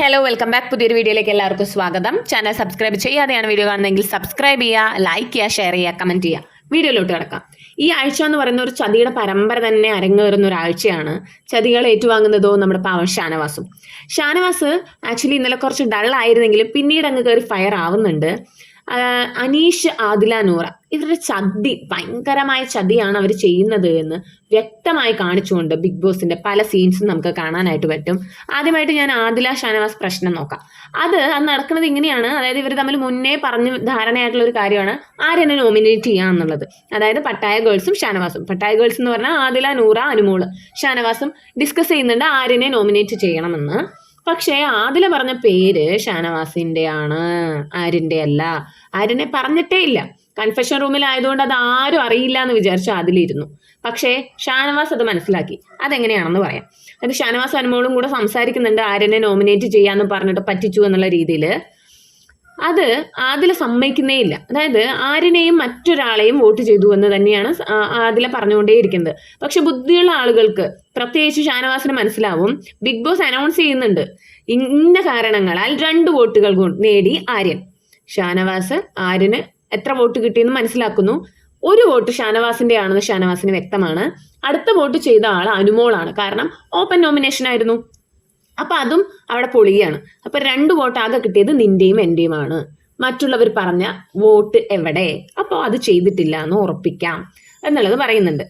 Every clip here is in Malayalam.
ഹലോ വെൽക്കം ബാക്ക് പുതിയൊരു വീഡിയോയിലേക്ക് എല്ലാവർക്കും സ്വാഗതം. ചാനൽ സബ്സ്ക്രൈബ് ചെയ്യാതെയാണ് വീഡിയോ കാണുന്നതെങ്കിൽ സബ്സ്ക്രൈബ് ചെയ്യുക ലൈക്ക് ചെയ്യുക ഷെയർ ചെയ്യുക കമന്റ് ചെയ്യുക വീഡിയോയിലോട്ട് കിടക്കാം. ഈ ആഴ്ച എന്ന് പറയുന്ന ഒരു ചതിയുടെ പരമ്പര തന്നെ അരങ്ങേറുന്ന ഒരു ആഴ്ചയാണ്. ചതികൾ ഏറ്റുവാങ്ങുന്നതോ നമ്മുടെ പാവം ഷാനവാസും. ഷാനവാസ് ആക്ച്വലി ഇന്നലെ കുറച്ച് ഡൾ ആയിരുന്നെങ്കിലും പിന്നീട് അങ്ങ് കയറി ഫയർ ആവുന്നുണ്ട്. അനീഷ് ആദില നൂറ. ഇവരുടെ ചതി ഭയങ്കരമായ ചതിയാണ് അവർ ചെയ്യുന്നത് എന്ന് വ്യക്തമായി കാണിച്ചുകൊണ്ട് ബിഗ് ബോസിന്റെ പല സീൻസും നമുക്ക് കാണാനായിട്ട് പറ്റും. ആദ്യമായിട്ട് ഞാൻ ആദില ഷാനവാസ് പ്രശ്നം നോക്കാം. അത് അത് നടക്കുന്നത് ഇങ്ങനെയാണ്. അതായത് ഇവർ തമ്മിൽ മുന്നേ പറഞ്ഞു ധാരണയായിട്ടുള്ള ഒരു കാര്യമാണ് ആരെന്നെ നോമിനേറ്റ് ചെയ്യാം എന്നുള്ളത്. അതായത് പട്ടായ ഗേൾസും ഷാനവാസും. പട്ടായ ഗേൾസ് എന്ന് പറഞ്ഞാൽ ആദില നൂറ അനുമോൾ. ഷാനവാസും ഡിസ്കസ് ചെയ്യുന്നുണ്ട് ആരെന്നെ നോമിനേറ്റ് ചെയ്യണമെന്ന്. പക്ഷേ ആദില പറഞ്ഞ പേര് ഷാനവാസിന്റെ ആണ് ആരിന്റെ അല്ല ആരിനെ പറഞ്ഞിട്ടേ ഇല്ല. കൺഫെഷൻ റൂമിൽ ആയതുകൊണ്ട് അത് ആരും അറിയില്ല എന്ന് വിചാരിച്ചു ആദിലിരുന്നു. പക്ഷേ ഷാനവാസ് അത് മനസ്സിലാക്കി. അതെങ്ങനെയാണെന്ന് പറയാം. അത് ഷാനവാസ് അനുമോളും കൂടെ സംസാരിക്കുന്നുണ്ട് ആരെന്നെ നോമിനേറ്റ് ചെയ്യാന്ന് പറഞ്ഞിട്ട് പറ്റിച്ചു എന്നുള്ള രീതിയിൽ അത് ആദില സമ്മതിക്കുന്നേ ഇല്ല. അതായത് ആരിനെയും മറ്റൊരാളെയും വോട്ട് ചെയ്തു എന്ന് തന്നെയാണ് ആദില പറഞ്ഞുകൊണ്ടേയിരിക്കുന്നത്. പക്ഷെ ബുദ്ധിയുള്ള ആളുകൾക്ക് പ്രത്യേകിച്ച് ഷാനവാസിന് മനസ്സിലാവും ബിഗ് ബോസ് അനൗൺസ് ചെയ്യുന്നുണ്ട്. ഇന്ന കാരണങ്ങളാൽ രണ്ട് വോട്ടുകൾ നേടി ആര്യൻ. ഷാനവാസ് ആര്യന് എത്ര വോട്ട് കിട്ടിയെന്ന് മനസ്സിലാക്കുന്നു. ഒരു വോട്ട് ഷാനവാസിന്റെ ആണെന്ന് ഷാനവാസിന് വ്യക്തമാണ്. അടുത്ത വോട്ട് ചെയ്ത ആൾ അനുമോളാണ്. കാരണം ഓപ്പൺ നോമിനേഷൻ ആയിരുന്നു. അപ്പൊ അതും അവിടെ പൊളിയാണ്. അപ്പൊ രണ്ട് വോട്ട് ആകെ കിട്ടിയത് നിന്റെയും എന്റെയുമാണ്. മറ്റുള്ളവർ പറഞ്ഞ വോട്ട് എവിടെ? അപ്പോൾ അത് ചെയ്തിട്ടില്ല എന്ന് ഉറപ്പിക്കാം എന്നുള്ളത് പറയുന്നുണ്ട്.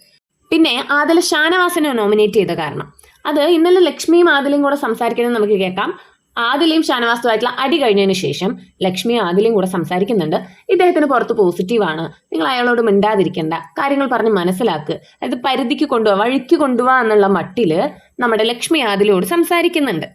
പിന്നെ ആദല ഷാനവാസിനെ നോമിനേറ്റ് ചെയ്ത കാരണം. അത് ഇന്നലെ ലക്ഷ്മിയും ആദിലയും കൂടെ സംസാരിക്കുന്നത് നമുക്ക് കേൾക്കാം. ആദിലയും ഷാനവാസുമായിട്ടുള്ള അടി കഴിഞ്ഞതിന് ശേഷം ലക്ഷ്മി ആദിലയും കൂടെ സംസാരിക്കുന്നുണ്ട്. ഇദ്ദേഹത്തിന് പുറത്ത് പോസിറ്റീവാണ് നിങ്ങൾ അയാളോട് മിണ്ടാതിരിക്കണ്ട. കാര്യങ്ങൾ പറഞ്ഞ് മനസ്സിലാക്ക്. അതായത് പരിധിക്ക് കൊണ്ടുപോവാ വഴിക്ക് കൊണ്ടുപോവാ എന്നുള്ള മട്ടിൽ നമ്മുടെ ലക്ഷ്മി ആദിലയോട് സംസാരിക്കുന്നുണ്ട്.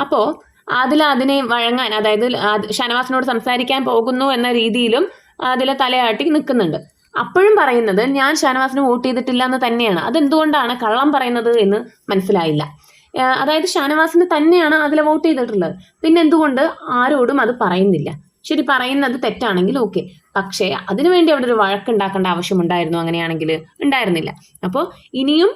അപ്പോൾ ആദില അതിനെ വഴങ്ങാൻ അതായത് ഷാനവാസിനോട് സംസാരിക്കാൻ പോകുന്നു എന്ന രീതിയിലും അതിലെ തലയാട്ടി നിൽക്കുന്നുണ്ട്. അപ്പോഴും പറയുന്നത് ഞാൻ ഷാനവാസിന് വോട്ട് ചെയ്തിട്ടില്ല എന്ന് തന്നെയാണ്. അതെന്തുകൊണ്ടാണ് കള്ളം പറയുന്നത് എന്ന് മനസ്സിലായില്ല. അതായത് ഷാനവാസിന് തന്നെയാണ് അതിൽ വോട്ട് ചെയ്തിട്ടുള്ളത്. പിന്നെ എന്തുകൊണ്ട് ആരോടും അത് പറയുന്നില്ല. ശരി പറയുന്നത് തെറ്റാണെങ്കിൽ ഓക്കെ. പക്ഷേ അതിനുവേണ്ടി അവിടെ ഒരു വഴക്കുണ്ടാക്കേണ്ട ആവശ്യമുണ്ടായിരുന്നു അങ്ങനെയാണെങ്കിൽ ഉണ്ടായിരുന്നില്ല. അപ്പോൾ ഇനിയും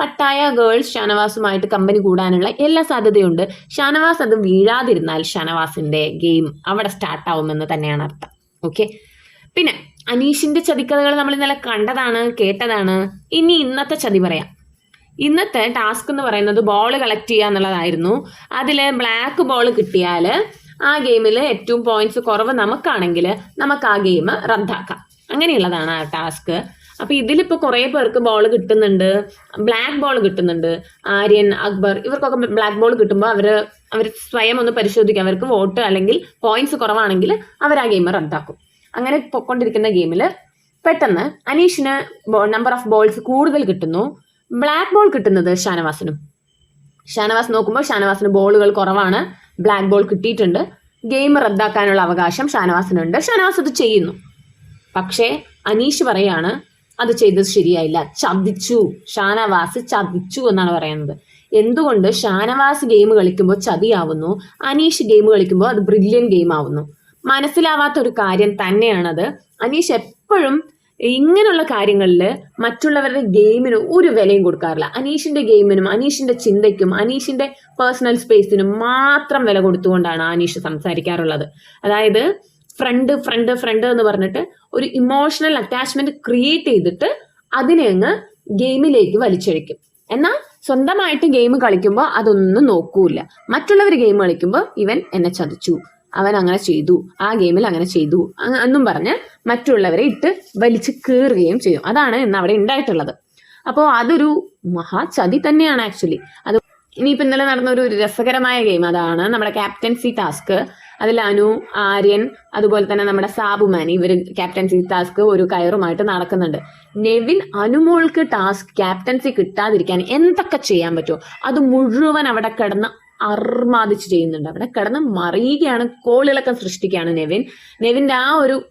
പട്ടായ ഗേൾസ് ഷാനവാസുമായിട്ട് കമ്പനി കൂടാനുള്ള എല്ലാ സാധ്യതയുണ്ട്. ഷാനവാസ് അത് വീഴാതിരുന്നാൽ ഷാനവാസിന്റെ ഗെയിം അവിടെ സ്റ്റാർട്ടാവുമെന്ന് തന്നെയാണ് അർത്ഥം. ഓക്കെ. പിന്നെ അനീഷിന്റെ ചതിക്കഥകൾ നമ്മൾ ഇന്നലെ കണ്ടതാണ് കേട്ടതാണ്. ഇനി ഇന്നത്തെ ചതി പറയാം. ഇന്നത്തെ ടാസ്ക് എന്ന് പറയുന്നത് ബോൾ കളക്ട് ചെയ്യുക എന്നുള്ളതായിരുന്നു. അതിൽ ബ്ലാക്ക് ബോൾ കിട്ടിയാൽ ആ ഗെയിമിൽ ഏറ്റവും പോയിന്റ്സ് കുറവ് നമുക്കാണെങ്കിൽ നമുക്ക് ആ ഗെയിം റദ്ദാക്കാം. അങ്ങനെയുള്ളതാണ് ആ ടാസ്ക് അപ്പൊ ഇതിലിപ്പോ കുറേ പേർക്ക് ബോൾ കിട്ടുന്നുണ്ട്. ബ്ലാക്ക് ബോൾ കിട്ടുന്നുണ്ട്. ആര്യൻ അക്ബർ ഇവർക്കൊക്കെ ബ്ലാക്ക് ബോൾ കിട്ടുമ്പോൾ അവർ അവർ സ്വയം ഒന്ന് പരിശോധിക്കും. അവർക്ക് വോട്ട് അല്ലെങ്കിൽ പോയിന്റ്സ് കുറവാണെങ്കിൽ അവർ ആ ഗെയിം റദ്ദാക്കും. അങ്ങനെ പൊക്കൊണ്ടിരിക്കുന്ന ഗെയിമിൽ പെട്ടെന്ന് അനീഷിന് നമ്പർ ഓഫ് ബോൾസ് കൂടുതൽ കിട്ടുന്നു. ബ്ലാക്ക് ബോൾ കിട്ടുന്നത് ഷാനവാസിനും. ഷാനവാസ് നോക്കുമ്പോൾ ഷാനവാസിന് ബോളുകൾ കുറവാണ്. ബ്ലാക്ക് ബോൾ കിട്ടിയിട്ടുണ്ട്. ഗെയിം റദ്ദാക്കാനുള്ള അവകാശം ഷാനവാസിനുണ്ട്. ഷാനവാസ് അത് ചെയ്യുന്നു. പക്ഷേ അനീഷ് പറയാണ് അത് ചെയ്തത് ശരിയായില്ല. ചതിച്ചു. ഷാനവാസ് ചതിച്ചു എന്നാണ് പറയുന്നത്. എന്തുകൊണ്ട് ഷാനവാസ് ഗെയിം കളിക്കുമ്പോൾ ചതിയാവുന്നു? അനീഷ് ഗെയിം കളിക്കുമ്പോൾ അത് ബ്രില്യൻ ഗെയിം ആവുന്നു. മനസ്സിലാവാത്ത ഒരു കാര്യം തന്നെയാണത്. അനീഷ് എപ്പോഴും ഇങ്ങനെയുള്ള കാര്യങ്ങളിൽ മറ്റുള്ളവരുടെ ഗെയിമിന് ഒരു വിലയും കൊടുക്കാറില്ല. അനീഷിന്റെ ഗെയിമിനും അനീഷിന്റെ ചിന്തയ്ക്കും അനീഷിന്റെ പേഴ്സണൽ സ്പേസിനും മാത്രം വില കൊടുത്തുകൊണ്ടാണ് അനീഷ് സംസാരിക്കാറുള്ളത്. അതായത് ഫ്രണ്ട് ഫ്രണ്ട് ഫ്രണ്ട് എന്ന് പറഞ്ഞിട്ട് ഒരു ഇമോഷണൽ അറ്റാച്ച്മെന്റ് ക്രിയേറ്റ് ചെയ്തിട്ട് അതിനെ അങ്ങ് ഗെയിമിലേക്ക് വലിച്ചഴിക്കും. എന്നാൽ സ്വന്തമായിട്ട് ഗെയിം കളിക്കുമ്പോൾ അതൊന്നും നോക്കൂല മറ്റുള്ളവർ ഗെയിം കളിക്കുമ്പോൾ ഇവൻ എന്നെ ചതിച്ചു. അവൻ അങ്ങനെ ചെയ്തു ആ ഗെയിമിൽ അങ്ങനെ ചെയ്തു എന്നും പറഞ്ഞ് മറ്റുള്ളവരെ ഇട്ട് വലിച്ച് കീറുകയും ചെയ്യും. അതാണ് ഇന്ന് അവിടെ ഉണ്ടായിട്ടുള്ളത്. അപ്പോൾ അതൊരു മഹാചതി തന്നെയാണ് ആക്ച്വലി അത് ഇനിയിപ്പോൾ ഇന്നലെ നടന്ന ഒരു രസകരമായ ഗെയിം അതാണ് നമ്മുടെ ക്യാപ്റ്റൻസി ടാസ്ക് അതിൽ അനു ആര്യൻ അതുപോലെ തന്നെ നമ്മുടെ സാബുമാൻ ഇവർ ക്യാപ്റ്റൻസി ടാസ്ക് ഒരു കയറുമായിട്ട് നടക്കുന്നുണ്ട്. നെവിൻ അനുമോൾക്ക് ടാസ്ക് ക്യാപ്റ്റൻസി കിട്ടാതിരിക്കാൻ എന്തൊക്കെ ചെയ്യാൻ പറ്റുമോ? അത് മുഴുവൻ അവിടെ കിടന്ന് അർമാദിച്ച് ചെയ്യുന്നുണ്ട്. അവിടെ കിടന്ന് മറിയുകയാണ് കോളിളക്കം സൃഷ്ടിക്കുകയാണ് നെവിൻ. നെവിന്റെ ആ ഒരു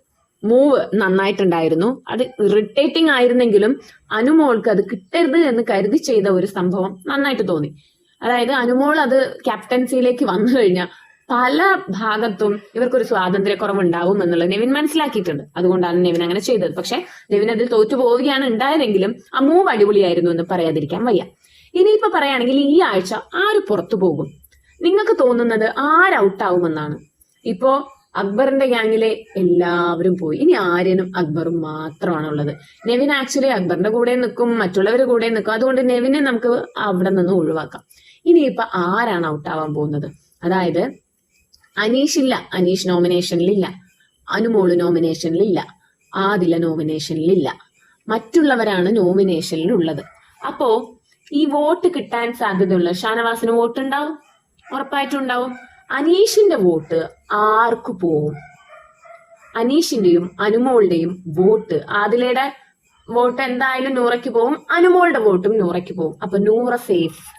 മൂവ് നന്നായിട്ടുണ്ടായിരുന്നു. അത് ഇറിറ്റേറ്റിംഗ് ആയിരുന്നെങ്കിലും അനുമോൾക്ക് അത് കിട്ടരുത് എന്ന് കരുതി ചെയ്ത ഒരു സംഭവം നന്നായിട്ട് തോന്നി. അതായത് അനുമോൾ അത് ക്യാപ്റ്റൻസിയിലേക്ക് വന്നു കഴിഞ്ഞാൽ പല ഭാഗത്തും ഇവർക്കൊരു സ്വാതന്ത്ര്യക്കുറവ് ഉണ്ടാവും എന്നുള്ളത് നെവിൻ മനസ്സിലാക്കിയിട്ടുണ്ട്. അതുകൊണ്ടാണ് നെവിൻ അങ്ങനെ ചെയ്തത്. പക്ഷെ നെവിൻ അതിൽ തോറ്റു പോവുകയാണ് ഉണ്ടായതെങ്കിലും ആ മൂവ് അടിപൊളിയായിരുന്നു എന്ന് പറയാതിരിക്കാൻ വയ്യ. ഇനിയിപ്പോ പറയുകയാണെങ്കിൽ ഈ ആഴ്ച ആര് പുറത്തു പോകും? നിങ്ങൾക്ക് തോന്നുന്നത് ആര് ഔട്ടാവുമെന്നാണ്. ഇപ്പോ അക്ബറിന്റെ ഗ്യാങ്ങിലെ എല്ലാവരും പോയി. ഇനി ആര്യനും അക്ബറും മാത്രമാണ് ഉള്ളത് നെവിൻ ആക്ച്വലി അക്ബറിന്റെ കൂടെ നിൽക്കും മറ്റുള്ളവരുടെ കൂടെ നിൽക്കും. അതുകൊണ്ട് നെവിനെ നമുക്ക് അവിടെ നിന്ന് ഒഴിവാക്കാം. ഇനിയിപ്പൊ ആരാണ് ഔട്ടാവാൻ പോകുന്നത്? അതായത് അനീഷ് ഇല്ല അനീഷ് നോമിനേഷനിലില്ല. അനുമോൾ നോമിനേഷനിലില്ല. ആദില നോമിനേഷനിലില്ല. മറ്റുള്ളവരാണ് നോമിനേഷനിലുള്ളത്. അപ്പോ ഈ വോട്ട് കിട്ടാൻ സാധ്യതയുള്ള ഷാനവാസിന് വോട്ട് ഉണ്ടാവും ഉറപ്പായിട്ടും ഉണ്ടാവും അനീഷിന്റെ വോട്ട് ആർക്ക് പോവും? അനീഷിന്റെയും അനുമോളുടെയും വോട്ട് ആദിലയുടെ വോട്ട് എന്തായാലും നൂറയ്ക്ക് പോവും. അനുമോളുടെ വോട്ടും നൂറയ്ക്ക് പോവും. അപ്പൊ നൂറ സേഫ്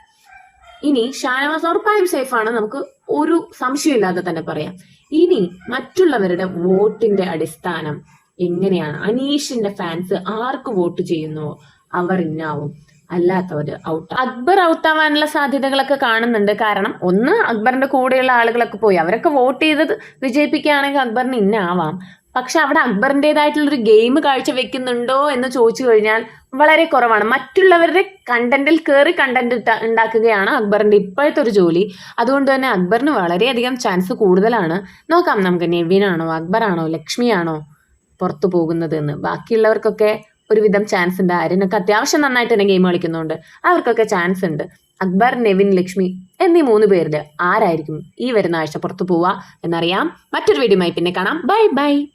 ഇനി ഷാനവാസ് ഉറപ്പായും സേഫ് ആണ്. നമുക്ക് ഒരു സംശയമില്ലാതെ തന്നെ പറയാം. ഇനി മറ്റുള്ളവരുടെ വോട്ടിന്റെ അടിസ്ഥാനം എങ്ങനെയാണ്? അനീഷിന്റെ ഫാൻസ് ആർക്ക് വോട്ട് ചെയ്യുന്നുവോ അവർ ഇന്നാവും. അല്ലാത്തവര് ഔട്ട് അക്ബർ ഔട്ടാവാനുള്ള സാധ്യതകളൊക്കെ കാണുന്നുണ്ട്. കാരണം ഒന്ന് അക്ബറിന്റെ കൂടെയുള്ള ആളുകളൊക്കെ പോയി. അവരൊക്കെ വോട്ട് ചെയ്ത് വിജയിപ്പിക്കുകയാണെങ്കിൽ അക്ബറിന് ഇന്നാവാം. പക്ഷെ അവിടെ അക്ബറിന്റെതായിട്ടുള്ളൊരു ഗെയിം കാഴ്ചവെക്കുന്നുണ്ടോ എന്ന് ചോദിച്ചു കഴിഞ്ഞാൽ വളരെ കുറവാണ്. മറ്റുള്ളവരുടെ കണ്ടന്റിൽ കയറി കണ്ടന്റ് ഉണ്ടാക്കുകയാണ് അക്ബറിന്റെ ഇപ്പോഴത്തെ ഒരു ജോലി. അതുകൊണ്ട് തന്നെ അക്ബറിന് വളരെയധികം ചാൻസ് കൂടുതലാണ്. നോക്കാം നമുക്ക് നെവിനാണോ അക്ബറാണോ ലക്ഷ്മിയാണോ പുറത്തു പോകുന്നത് എന്ന്. ബാക്കിയുള്ളവർക്കൊക്കെ ഒരുവിധം ചാൻസ് ഉണ്ട്. ആര്യനൊക്കെ അത്യാവശ്യം നന്നായിട്ട് തന്നെ ഗെയിം കളിക്കുന്നുണ്ട്. അവർക്കൊക്കെ ചാൻസ് ഉണ്ട്. അക്ബർ നെവിൻ ലക്ഷ്മി എന്നീ മൂന്ന് പേരിൽ ആരായിരിക്കും ഈ വരുന്ന ആഴ്ച പുറത്തു പോവുക എന്നറിയാം. മറ്റൊരു വീഡിയോയുമായി പിന്നെ കാണാം. Bye bye.